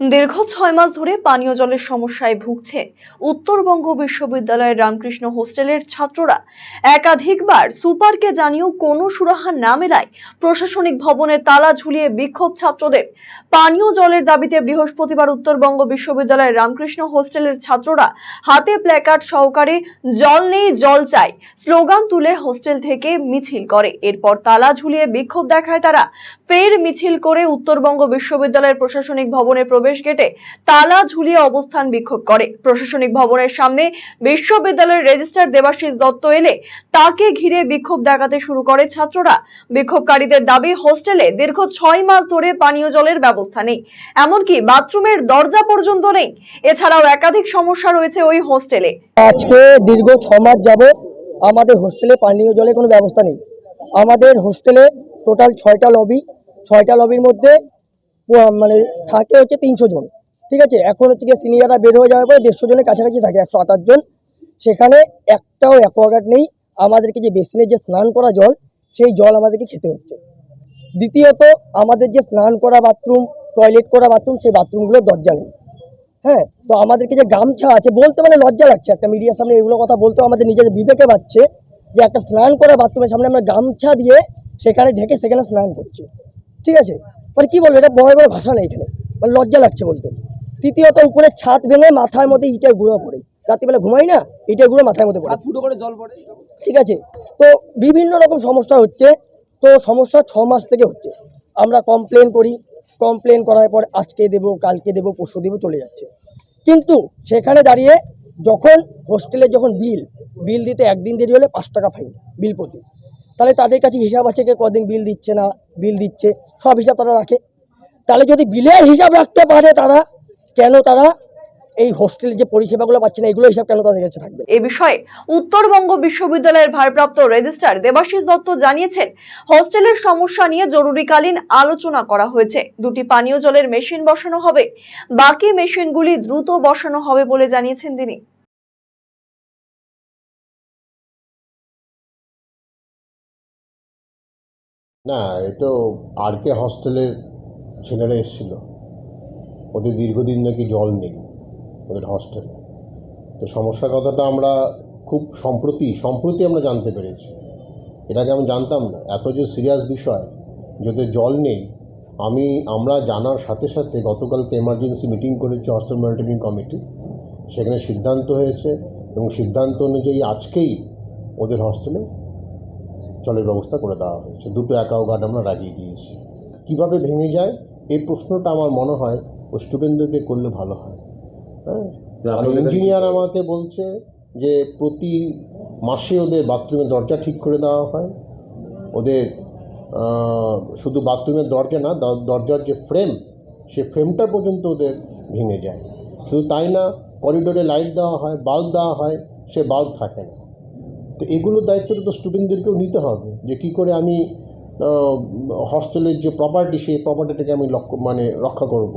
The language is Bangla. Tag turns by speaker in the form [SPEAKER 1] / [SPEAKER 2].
[SPEAKER 1] দীর্ঘ ছয় মাস ধরে পানীয় জলের সমস্যায় ভুগছে উত্তরবঙ্গ বিশ্ববিদ্যালয়ের রামকৃষ্ণ হোস্টেলের ছাত্ররা। একাধিকবার সুপারকে জানিয়েও কোনো সুরাহা না মেলায় প্রশাসনিক ভবনে তালা ঝুলিয়ে বিক্ষোভ ছাত্রদের। পানীয় জলের দাবিতে বৃহস্পতিবার উত্তরবঙ্গ বিশ্ববিদ্যালয়ের রামকৃষ্ণ হোস্টেলের ছাত্ররা হাতে প্ল্যাকার্ড সহকারে জল নেই, জল চাই স্লোগান তুলে হোস্টেল থেকে মিছিল করে। এরপর তালা ঝুলিয়ে বিক্ষোভ দেখায় তারা। ফের মিছিল করে উত্তরবঙ্গ বিশ্ববিদ্যালয়ের প্রশাসনিক ভবনে প্রবেশ গেটে তালা ঝুলিয়ে অবস্থান বিক্ষোভ করে। প্রশাসনিক ভবনের সামনে বিশ্ববিদ্যালয়ের রেজিস্ট্রার দেবাশিস দত্ত এলে তাকে ঘিরে বিক্ষোভ দেখাতে শুরু করে ছাত্ররা। বিক্ষোভকারীদের দাবি, হোস্টেলে দীর্ঘ ছয় মাস ধরে পানীয় জলের ব্যবস্থা নেই। এমনকি বাথরুমের দরজা পর্যন্ত নেই। এছাড়াও একাধিক সমস্যা রয়েছে ওই হোস্টেলে।
[SPEAKER 2] আজকে দীর্ঘ ছ মাস যাবৎ আমাদের হোস্টেলে পানীয় জলের কোনো ব্যবস্থা নেই। আমাদের হোস্টেলে টোটাল ছয়টা লবি ছয়টা লবির মধ্যে মানে থাকে হচ্ছে তিনশো জন, ঠিক আছে? এখন হচ্ছে গিয়ে সিনিয়ররা বের হয়ে যাওয়ার পরে দেড়শো জনের কাছাকাছি থাকে, একশো আঠাশ জন। সেখানে একটাও অ্যাকোয়াগার্ড নেই। আমাদেরকে যে বেসিনে যে স্নান করা জল, সেই জল আমাদেরকে খেতে হচ্ছে। দ্বিতীয়ত, আমাদের যে স্নান করা বাথরুম টয়লেট করা বাথরুম, সেই বাথরুমগুলোর দরজা নেই। হ্যাঁ? তো আমাদেরকে যে গামছা আছে, বলতে মানে লজ্জা লাগছে। একটা মিডিয়ার সামনে এগুলো কথা বলতেও আমাদের নিজেদের বিবেকে পাচ্ছে যে একটা স্নান করা বাথরুমের সামনে আমরা গামছা দিয়ে সেখানে ঢেকে সেখানে স্নান করছি। ঠিক আছে? মানে কি বলব এটা বড় বড় ভাষা নেই এখানে মানে লজ্জা লাগছে বলতে। তৃতীয়ত উপরে ছাদ ভেঙে মাথার মধ্যে ইটের গুঁড়ো পড়ে। রাত্রিবেলা ঘুমাই না ইটের গুঁড়ো মাথার মধ্যে পড়ে।
[SPEAKER 3] ফুটো করে জল পড়ে?
[SPEAKER 2] ঠিক আছে তো বিভিন্ন রকম সমস্যা হচ্ছে তো সমস্যা ছ মাস থেকে হচ্ছে। আমরা কমপ্লেন করি কমপ্লেন করার পর আজকে দেবো কালকে দেবো পরশু দেবো চলে যাচ্ছে। কিন্তু সেখানে দাঁড়িয়ে যখন হোস্টেলে যখন বিল বিল দিতে একদিন দেরি হলে পাঁচ টাকা ফাইন বিল প্রতি। তাহলে তাদের কাছে হিসাব আছে কে কদিন বিল দিচ্ছে না, বিল দিচ্ছে, সব হিসাব তারা রাখে। তাহলে যদি বিলের হিসাব রাখতে পারে তারা, কেন তারা এই হোস্টেলের যে পরিষেবাগুলো পাচ্ছে না এগুলো হিসাব কেন তাদের কাছে থাকবে?
[SPEAKER 1] এ বিষয়ে উত্তরবঙ্গ বিশ্ববিদ্যালয়ের ভারপ্রাপ্ত রেজিস্ট্রার দেবাশিস দত্ত জানিয়েছেন হোস্টেলের সমস্যা নিয়ে জরুরিকালীন আলোচনা করা হয়েছে। দুটি পানীয় জলের মেশিন বসানো হবে, বাকি মেশিনগুলি দ্রুত বসানো হবে বলে জানিয়েছেন তিনি।
[SPEAKER 4] না এটা আর কে হস্টেলের ছেলেরা এসেছিল। ওদের দীর্ঘদিন নাকি জল নেই ওদের হস্টেলে তো সমস্যার কথাটা আমরা খুব সম্প্রতি সম্প্রতি আমরা জানতে পেরেছি। আগে আমি জানতাম না, এত যে সিরিয়াস বিষয় যদি জল নেই, আমি, আমরা জানার সাথে সাথে গতকালকে এমার্জেন্সি মিটিং করেছি হস্টেল মনিটরিং কমিটি সেখানে সিদ্ধান্ত হয়েছে এবং সিদ্ধান্ত অনুযায়ী আজকেই ওদের হস্টেলে জলের ব্যবস্থা করে দেওয়া হয়েছে। দুটো অ্যাকাউগার্ড আমরা লাগিয়ে দিয়েছি। কীভাবে ভেঙে যায়? এই প্রশ্নটা আমার মনে হয় ও স্টুডেন্টদেরকে করলে ভালো হয়। হ্যাঁ? ইঞ্জিনিয়ার আমাকে বলছে যে প্রতি মাসে ওদের বাথরুমের দরজা ঠিক করে দেওয়া হয়। ওদের শুধু বাথরুমের দরজা না দরজার যে ফ্রেম সে ফ্রেমটা পর্যন্ত ওদের ভেঙে যায়। শুধু তাই না করিডোরে লাইট দেওয়া হয় বাল্ব দেওয়া হয় সে বাল্ব থাকে না। তো এগুলোর দায়িত্বটা তো স্টুডেন্টদেরকেও নিতে হবে যে কি করে আমি হস্টেলের যে প্রপার্টি সেই প্রপার্টিটাকে আমি লক্ষ্য মানে রক্ষা করব।